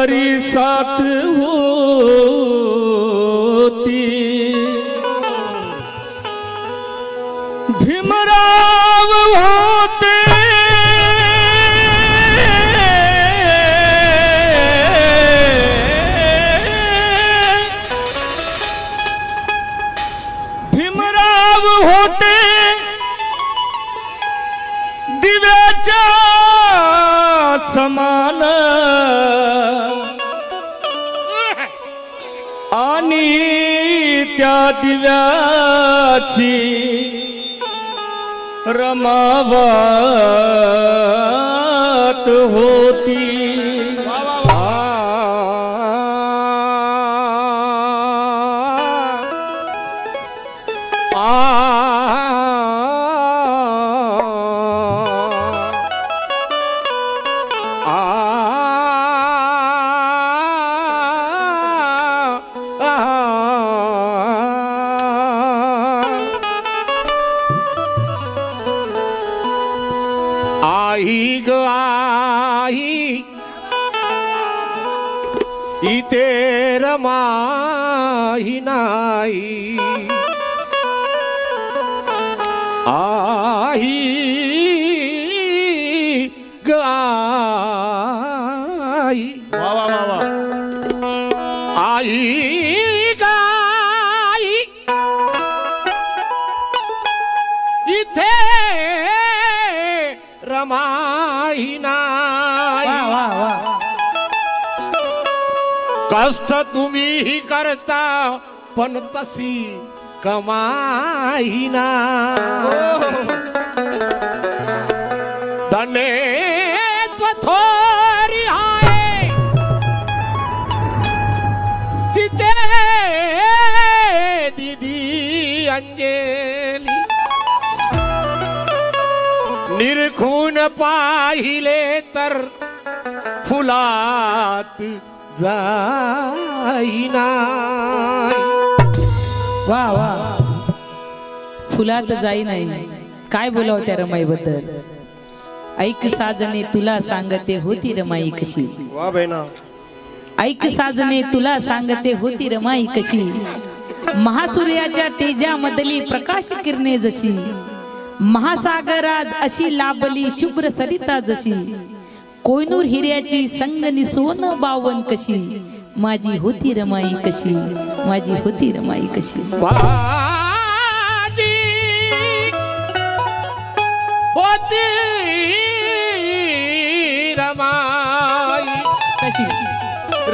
तरी साथ हो। પાછી રમાવા હો. आई. आई वा वा वा वा. आई गाई कष्ट तुम्ही करता पण तशी कमाईना. धने थोरी आहे. तिचे दिदी अंजली. निरखून पाहिले तर फुलात जाईना. वा वा. फुलात जाई नाही. काय बोलाव त्या रमाईबद्दल? ऐक साजने तुला सांगते होती रमाई कशी. ऐक साजने तुला सांगते होती रमाई कशी. महासूर्याच्या तेजामधली प्रकाश किरणे जशी. महासागरात अशी लाभली शुभ्र सरिता जशी. कोयनूर हिऱ्याची संगनी सोन बावन कशी. माझी होती रमाई कशी? माझी होती रमाई कशी? बाजी होती रमाई कशी?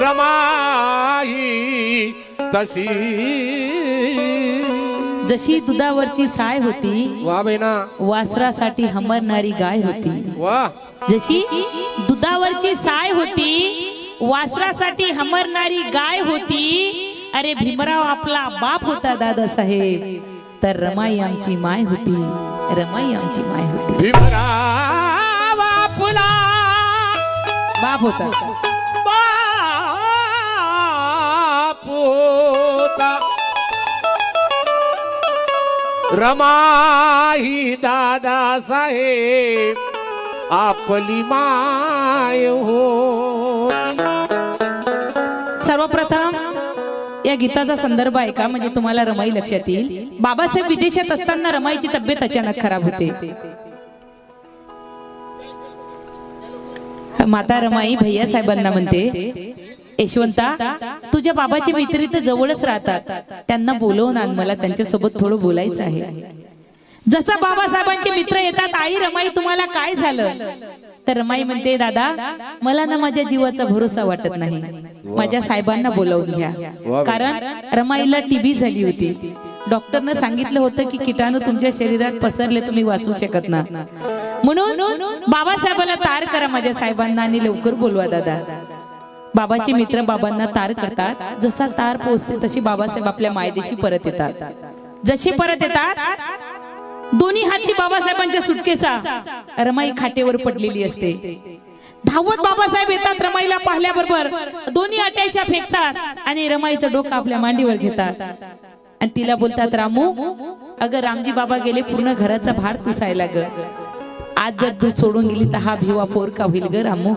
रमाई तशी जशी दुधावरची साय होती वा बहिणा. वासरासाठी हमरणारी गाय होती. वा जशी दुधावरची साय होती वासरासाठी हमरणारी गाय होती. अरे भीमराव आपला बाप होता दादासाहेब. तर रमाई आमची माय होती. रमाई आमची माय होती. भीमराव आपला बाप होता. बाप होता. दादा साहेब आपली माय हो या गीताचा संदर्भ आहे का म्हणजे तुम्हाला रमाई लक्षात येईल. बाबासाहेब विदेशात असताना रमाईची तब्येत अचानक खराब होते. माता रमाई भैया साहेबांना म्हणते यशवंता तुझ्या बाबाचे मैत्री तर जवळच राहतात. त्यांना बोलवून आण मला त्यांच्यासोबत थोडं बोलायचं आहे. जसं बाबासाहेबांचे मित्र येतात आई रमाई तुम्हाला काय झालं? तर रमाई म्हणते दादा मला ना माझ्या जीवाचा भरोसा वाटत नाही. माझ्या साहेबांना बोलावून घ्या. कारण रमाईला टीबी झाली होती. डॉक्टरनं सांगितलं होतं की किटाणू तुमच्या शरीरात पसरले तुम्ही वाचू शकत ना. म्हणून बाबासाहेबाला तार करा माझ्या साहेबांना आणि लवकर बोलवा दादा. बाबाचे मित्र बाबांना तार करतात. जसा तार पोहोचते तशी बाबासाहेब आपल्या मायदेशी परत येतात. जसे परत येतात दोन्ही हाती बाबासाहेबांच्या सुटकेचा. रमाई खाटेवर पडलेली असते. धावत बाबासाहेब येतात रमाईला पाहिल्याबरोबर दोन्ही अट्याशा फेकतात आणि रमाईचं डोकं आपल्या मांडीवर घेतात. आणि तिला बोलतात रामू अगं रामजी बाबा गेले पूर्ण घराचा भार पुसायला ग. आज जर तू सोडून गेली तर हा भिवा पोरका होईल ग रामू.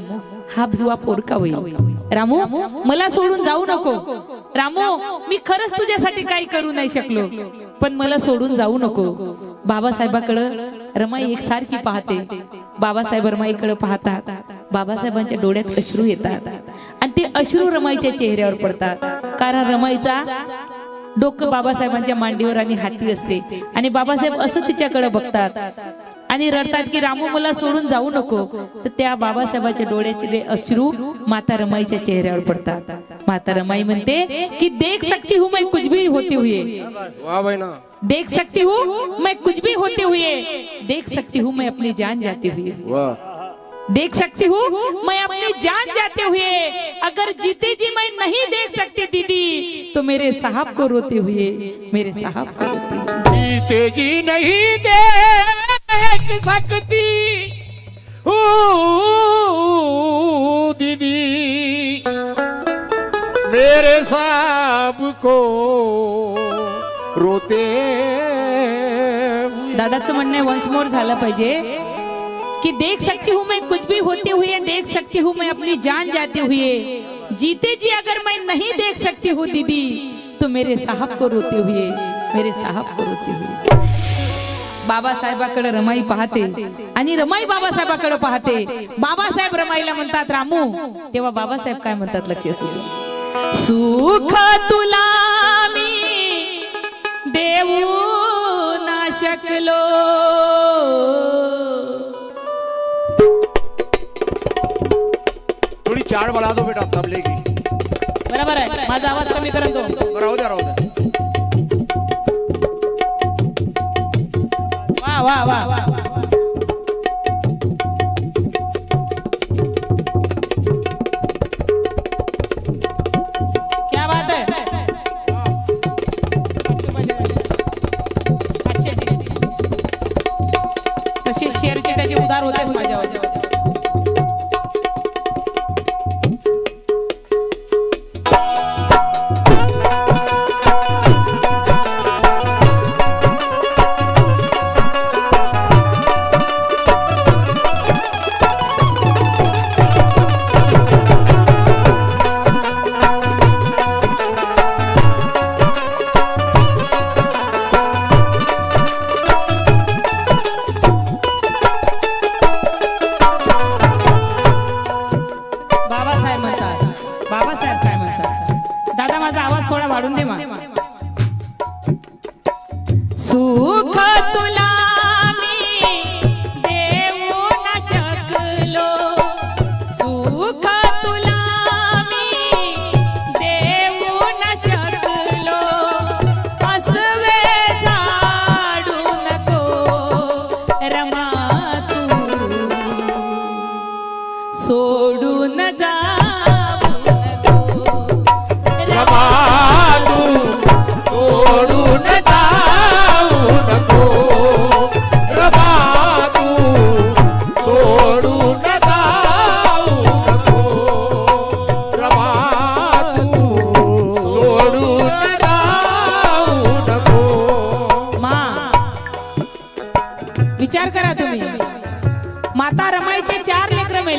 हा भिवा पोरका होईल. रामू मला सोडून जाऊ नको. रामू मी खरंच तुझ्यासाठी काही करू नाही शकलो. पण मला सोडून जाऊ नको. बाबासाहेबाकडं रमाई एकसारखी पाहते. बाबासाहेब रमाईकडे पाहतात. बाबासाहेबांच्या डोळ्यात अश्रू येतात. आणि ते अश्रू रमाईच्या चेहऱ्यावर पडतात. कारण रमाईचा डोकं बाबासाहेबांच्या मांडीवर आणि हाती असते. आणि बाबासाहेब असं तिच्याकडे बघतात. आणि रडतात की रामू मला सोडून जाऊ नको. तर त्या बाबासाहेबाच्या डोळ्याचे अश्रू माता रमाईच्या चेहऱ्यावर पडतात. माता रमाई म्हणते की देख सकती हूँ मैं कुछ भी होते बहिणा. देख सकती हूँ मैं कुछ भी होते हुए. देख सकती हूँ मैं अपनी जान जाते हुए. वा. देख सकती हूँ मैं अपनी जान जाते हुए. अगर जीते जी मैं नहीं देख सकती दीदी तो मेरे साहब को रोते हुए मेरे साहब को रोते हुए. जीते जी नहीं देख दीदी साहब को रोते दादाचं म्हणणं वन्स मोर झालं कि देख सकती हूँ मैं, कुछ भी होते हुए, देख सकती हूँ मैं, अपनी जान जाते हुए। जीते जी अगर मैं नहीं देख सकती हूँ, दीदी तो मेरे साहब को रोते हुए, मेरे साहब को रोते हुए। बाबासाहेबाकडे रमाई पाहते आणि रमाई बाबासाहेबाकडे पाहते. बाबासाहेब रमाईला म्हणतात रामू तेव्हा बाबासाहेब काय म्हणतात लक्ष असू. सुख तुला मी देऊ ना शकलो. थोड़ी चाड़ बढ़ा दो बेटा तबले की बरोबर आहे. माझा आवाज कमी करा तो रहो दे रहो दे वा वा वा.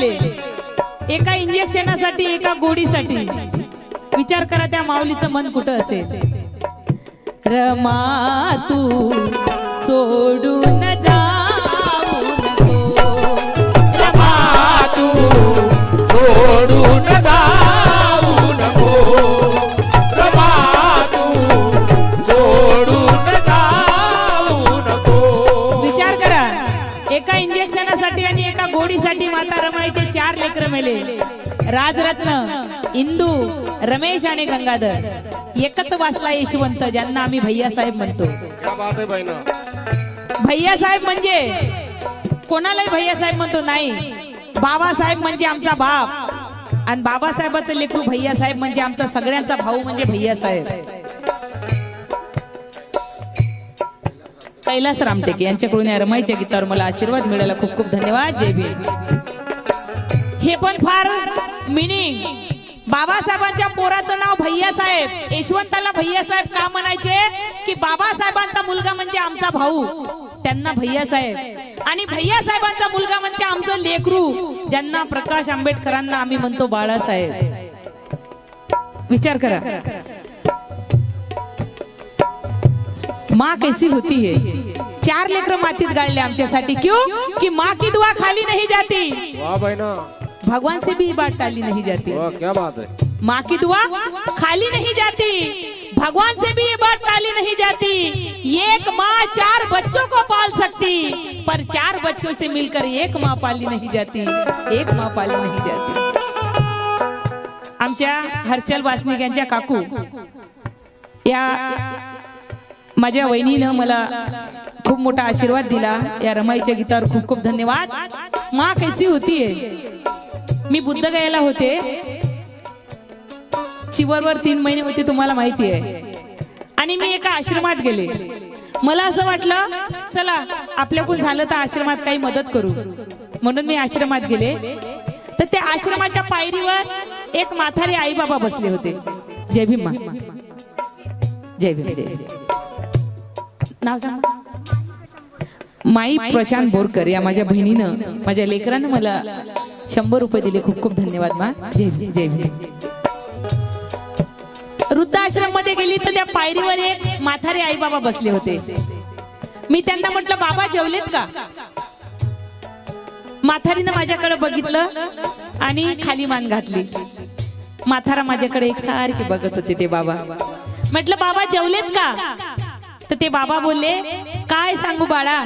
गेले एका इंजेक्शनासाठी एका गोडीसाठी विचार करा त्या माऊलीचं मन कुठं असेल. रमा तू सोडून जा. मेले. राजरत्न इंदू रमेश आणि गंगाधर एकच वाचला यशवंत ज्यांना आम्ही भैया साहेब म्हणतो. भैया साहेब म्हणजे? कोणालाही भैया साहेब म्हणतो नाही. बाबासाहेब म्हणजे आमचा बाप. आणि बाबासाहेबाचं लेकरू भैया साहेब म्हणजे आमचा सगळ्यांचा भाऊ म्हणजे भैया साहेब. कैलास रामटेके यांच्याकडून या रमाईच्या गीतावर मला आशीर्वाद मिळाला खूप खूप धन्यवाद. जय भीम. हे पण फार मिनिंग बाबासाहेबांच्या पोराचं नाव भैयासाहेब. यशवंताला भैयासाहेब का म्हणायचे? की बाबासाहेबांचा मुलगा म्हणजे आमचा भाऊ. त्यांना भैयासाहेब. आणि भैयासाहेबांचा मुलगा म्हणजे आमचं लेकरू ज्यांना प्रकाश आंबेडकरांना आम्ही म्हणतो बाळासाहेब. विचार करा. माँ कैसी होती है? चार लेकर मातीत गाळले आमच्यासाठी. क्यों? की माँ की दुआ खाली नाही जाती. वाह भगवान से भी ये बात टाली नहीं जाती। वाह क्या बात है? माँ की दुआ खाली नहीं जाती। भगवान से भी ये बात टाली नहीं जाती। एक माँ चार बच्चों को पाल सकती पर चार बच्चों से मिलकर एक माँ पाली नहीं जाती। एक माँ पाली नहीं जाती। आमच्या हर्षल वासनिक यांच्या काकू या माझ्या वहिनीनं मला खूप मोठा आशीर्वाद दिला. या रमाईच्या गीतावर खूप खूप धन्यवाद. माँ कैसी होती है? मी बुद्ध गायला होते. चिवरवर तीन महिने होते तुम्हाला माहिती आहे. आणि मी एका आश्रमात गेले. मला असं वाटलं चला आपल्याकडून झालं तर आश्रमात काही मदत करू. म्हणून मी आश्रमात गेले. तर त्या आश्रमाच्या पायरीवर एक म्हातारे आई बाबा बसले होते. जय भीम जय भीम जय नाव सांग. माई प्रशांत बोरकर या माझ्या बहिणीनं माझ्या लेकरानं मला शंभर रुपये दिले. खूप खूप धन्यवाद मा. जय जय वृद्धाश्रममध्ये गेली तर त्या पायरीवर एक म्हातारे आई बाबा बसले होते. मी त्यांना म्हटलं बाबा जेवलेत का? म्हातारीनं माझ्याकडे बघितलं आणि खाली मान घातली. म्हातारा माझ्याकडे एक सारखे बघत होते ते बाबा. म्हटलं बाबा जेवलेत का? तर ते बाबा बोलले काय सांगू बाळा?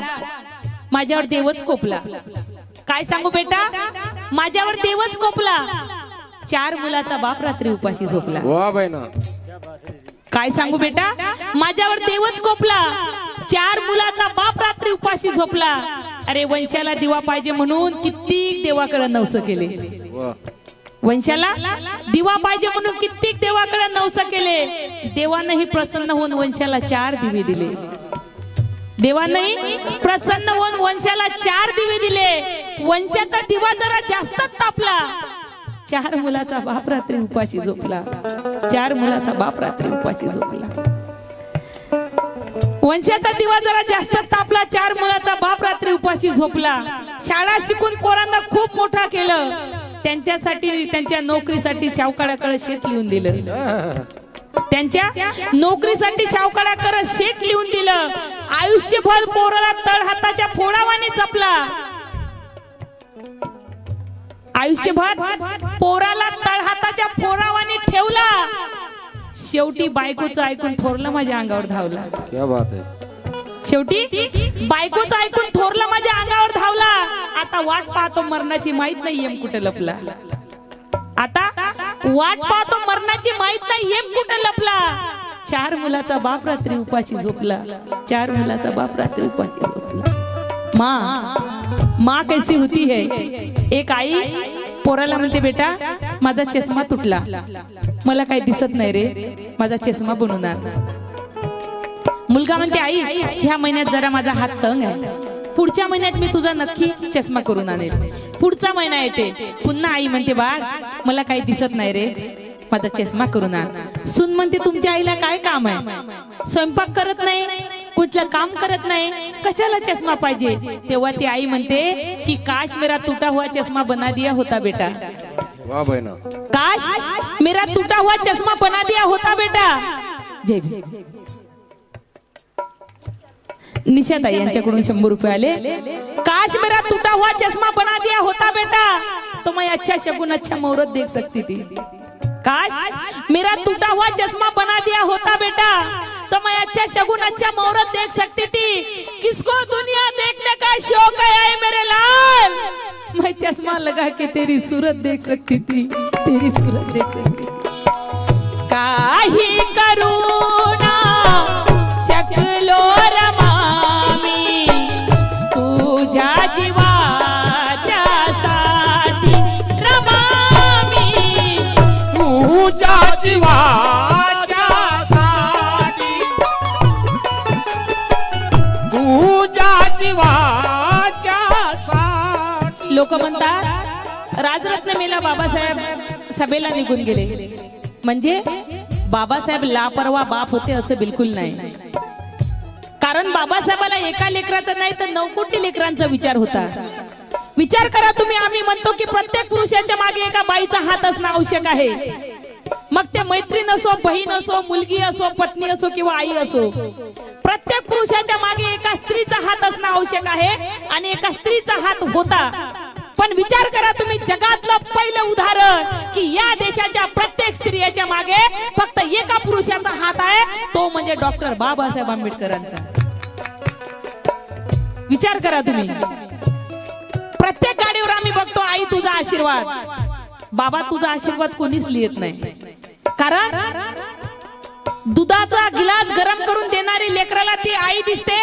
माझ्यावर देवच कोपला. काय सांगू बेटा? माझ्यावर देवच कोपला. चार मुलाचा बाप रात्री उपाशी झोपला. काय सांगू बेटा? माझ्यावर देवच कोपला. चार मुलाचा बाप रात्री उपाशी झोपला. अरे वंशाला दिवा पाहिजे म्हणून कित्येक देवाकडे नवस केले. वाह वंशाला दिवा पाहिजे म्हणून कित्येक देवाकडे नवस केले. देवानंही प्रसन्न होऊन वंशाला चार दिवे दिले. देवानंही प्रसन्न होऊन वंशाला चार दिवे दिले. वंशाचा दिवा जरा जास्तच तापला. चार मुलाचा बाप रात्री उपाशी झोपला. चार मुलाचा बाप रात्री उपाशी झोपला. वंशाचा दिवा जरा जास्त तापला. चार मुलाचा बाप रात्री उपाशी झोपला. शाळा शिकून पोरांना खूप मोठा केलं. त्यांच्यासाठी त्यांच्या नोकरीसाठी सावकाराकडे शेत लिहून दिलं. त्यांच्या नोकरीसाठी सावकाराकडे शेत लिहून दिलं. आयुष्यभर पोराला तळ हाताच्या फोडावाने जपला. आयुष्यभर पोराला तळहाताच्या फोडावाने ठेवला. शेवटी बायकोचं ऐकून थोरलं माझ्या अंगावर धावला. क्या बात है शेवटी बायकोचं ऐकून थोरलं माझ्या अंगावर धावला. आता वाट पाहतो मरणाची माहीत नाही एम कुठं लपला. आता वाट पाहतो मरणाची माहीत नाही एक कुठे लपला? चार मुलाचा बाप रात्री उपाशी झोपला. चार मुलाचा बाप रात्री उपाशी झोपला. माँ माँ कैसी होती है? एक आई पोराला म्हणते बेटा माझा चष्मा तुटला. मला काही दिसत नाही रे. माझा चष्मा बनवून आण मुलगा म्हणते आई ह्या महिन्यात जरा माझा हात तंग आहे. पुढच्या महिन्यात मी तुझा नक्की चष्मा करून आणेल. पुढचा महिना येते. पुन्हा आई म्हणते बाळ मला काही दिसत नाही रे. माझा चष्मा करून आण सुन म्हणते तुमच्या आईला काय काम आहे? स्वयंपाक करत नाही कुठलं काम करत नाही. कशाला चष्मा पाहिजे? तेव्हा ती आई म्हणते की काश मेरा टूटा हुआ चष्मा बना दिया होता बेटा. काश मेरा टूटा हुआ चष्मा बना दिया होता बेटा. जय निशाताई यांच्याकडून शंभर रुपये आले. काश मेरा टूटा हुआ चष्मा बना दिया होता बेटा. तो मैं अच्छा शगुन अच्छा मुहूर्त देख सकती थी काश मेरा टूटा हुआ चश्मा बना दिया होता बेटा. तो मैं अच्छा शगुन अच्छा मुहूर्त देख सकती थी किसको दुनिया देखने का शौक है मेरे लाल. मैं चश्मा लगा के तेरी सूरत देख सकती थी तेरी सूरत देख सकती थी काही करूं? तुझ्या जीवाच्या साठी. जीवाच्या साठी. लोक म्हणतात राजरत्न मेला बाबासाहेब सभेला निघून गेले. म्हणजे बाबासाहेब लापरवा बाप होते असं बिलकुल नाही. कारण बाबासाहेबाला एका लेकराचा नाही तर नवकोटी लेकरांचा विचार होता. विचार करा तुम्ही आम्ही म्हणतो की प्रत्येक पुरुषाच्या मागे एका बाईचा हात असणं आवश्यक आहे. मग ते मैत्रीण असो बहीण असो मुलगी असो पत्नी असो किंवा आई असो प्रत्येक पुरुषाच्या मागे एका स्त्रीचा हात असणं आवश्यक आहे आणि एका स्त्रीचा हात होता. पण विचार करा तुम्ही जगातलं पहिलं उदाहरण की या देशाच्या प्रत्येक स्त्रियाच्या मागे फक्त एका पुरुषाचा हात आहे तो म्हणजे डॉक्टर बाबासाहेब आंबेडकरांचा. विचार करा तुम्ही. प्रत्येक गाडीवर आम्ही बघतो आई तुझा आशीर्वाद. बाबा तुझा आशीर्वाद कोणीच लिहित नाही. कारण दुधाचा गिलास गरम करून देणारी लेकराला ती आई दिसते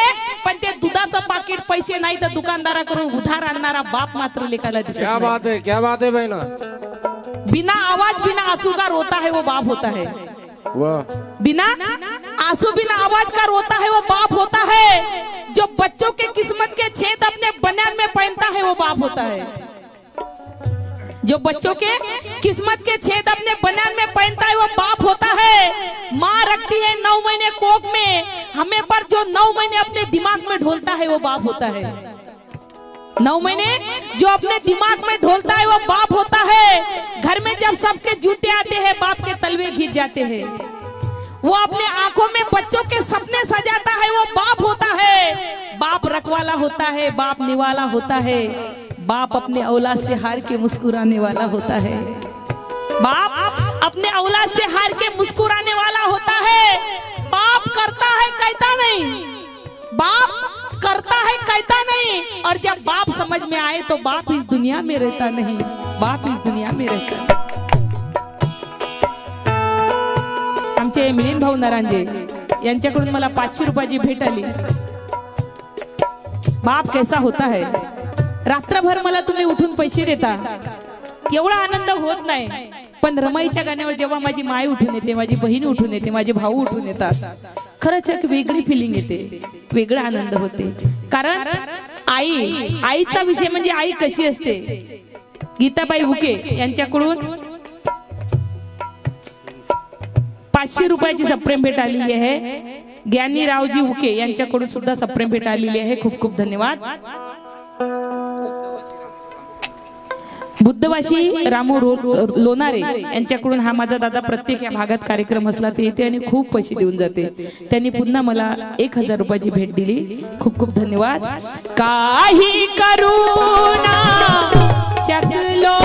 पण ते दुधाचं पाकिट पैसे नाही तर दुकानदाराकडून उधार आणणारा बाप मात्र लेकाला दिसत क्या. बात है क्या बात है बहना बिना आवाज बिना आंसू का रोता है वो बाप होता है वाह बिना आंसू बिना आवाज का रोता है वो बाप होता है? जो बच्चों के किस्मत के छेद अपने बनियान में पहनता है वो बाप होता है। जो बच्चों के किस्मत के छेद अपने बनियान में पहनता है, वो बाप होता है। माँ रखती है नौ महीने कोक में। हमें पर जो नौ महीने अपने दिमाग में ढोलता है, वो बाप होता है। नौ महीने जो अपने दिमाग में ढोलता है, वो बाप होता है। घर में जब सबके जूते आते हैं, बाप के तलवे घिस जाते हैं। वो अपने आँखों में बच्चों के सपने सजाता है, वो बाप होता है। बाप रखवाला होता है, बाप निवाला होता है। बाप अपने औलाद से हार के मुस्कुराने वाला होता है। बाप अपने औलाद से हार के मुस्कुराने वाला होता है। बाप करता है कहता नहीं। बाप करता है कहता नहीं। और जब बाप समझ में आए तो बाप इस दुनिया में रहता नहीं। बाप इस दुनिया में रहता आमचे मिलिंद भाऊ नरांजे यांच्याकडून मला पाचशे रुपयाची भेट आली. बाप कैसा होता है? रात्रभर मला तुम्ही उठून पैसे देता. एवढा आनंद होत नाही. पण रमाईच्या गाण्यावर जेव्हा माझी माय उठून येते माझी बहीण उठून येते माझे भाऊ उठून येतात खरंच एक वेगळी फिलिंग येते वेगळा आनंद होते. कारण आई आईचा विषय म्हणजे आई कशी असते? गीताबाई उके यांच्याकडून पाचशे रुपयाची सप्रेम भेट आलेली आहे. ज्ञानी रावजी उके यांच्याकडून सुद्धा सप्रेम भेट आलेली आहे. खूप खूप धन्यवाद. बुद्धवासी रामू रो- लोणारे यांच्याकडून हा माझा दादा प्रत्येक या भागात कार्यक्रम असला ते येते आणि खूप पैसे देऊन जाते. त्यांनी पुन्हा मला एक हजार रुपयाची भेट दिली. खूप खूप धन्यवाद. काही करू शकलो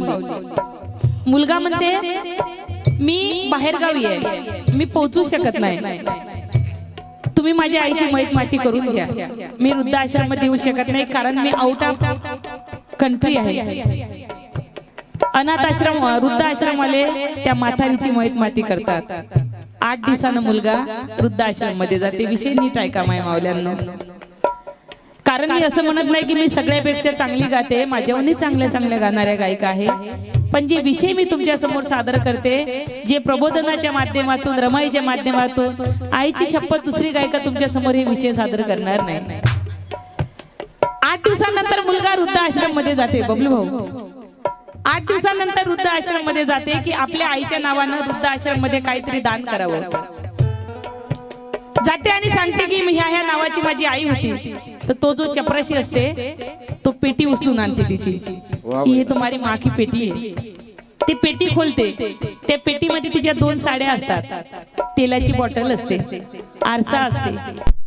पावली. मुलगा म्हणते मी बाहेरगावी आहे. मी पोहोचू शकत नाही. तुम्ही माझ्या आईची माहीत माती करून घ्या. मी वृद्धाश्रममध्ये येऊ शकत नाही कारण मी आउट ऑफ कंट्री आहे. अनाथ आश्रम वृद्धाश्रमवाले त्या म्हातारीची माहीत माती करतात. आठ दिवसानं मुलगा वृद्धाश्रममध्ये जाते. विषय नीट ऐका माय मावल्यांना? कारण मी असं म्हणत नाही की मी सगळ्यापेक्षा चांगली गाते माझ्याहूनही चांगल्या चांगल्या गाणाऱ्या गायिका आहे. पण जे विषय मी तुमच्यासमोर सादर करते जे प्रबोधनाच्या माध्यमातून रमाईच्या माध्यमातून आईची शपथ दुसरी गायिका तुमच्यासमोर हे विषय सादर करणार नाही. आठ दिवसानंतर मुलगा वृद्ध आश्रममध्ये जाते बबलू भाऊ. आठ दिवसानंतर वृद्ध आश्रममध्ये जाते की आपल्या आईच्या नावानं वृद्ध आश्रममध्ये काहीतरी दान करावं. जाते आणि सांगते की ह्या ह्या नावाची माझी आई होती. तर तो जो चपराशी असते तो पेटी उचलून आणते तिची. हे तुम्हारी माँ की पेटी आहे. ती पेटी खोलते. त्या पेटीमध्ये तिच्या दोन साड्या असतात. तेलाची बॉटल असते. आरसा असते.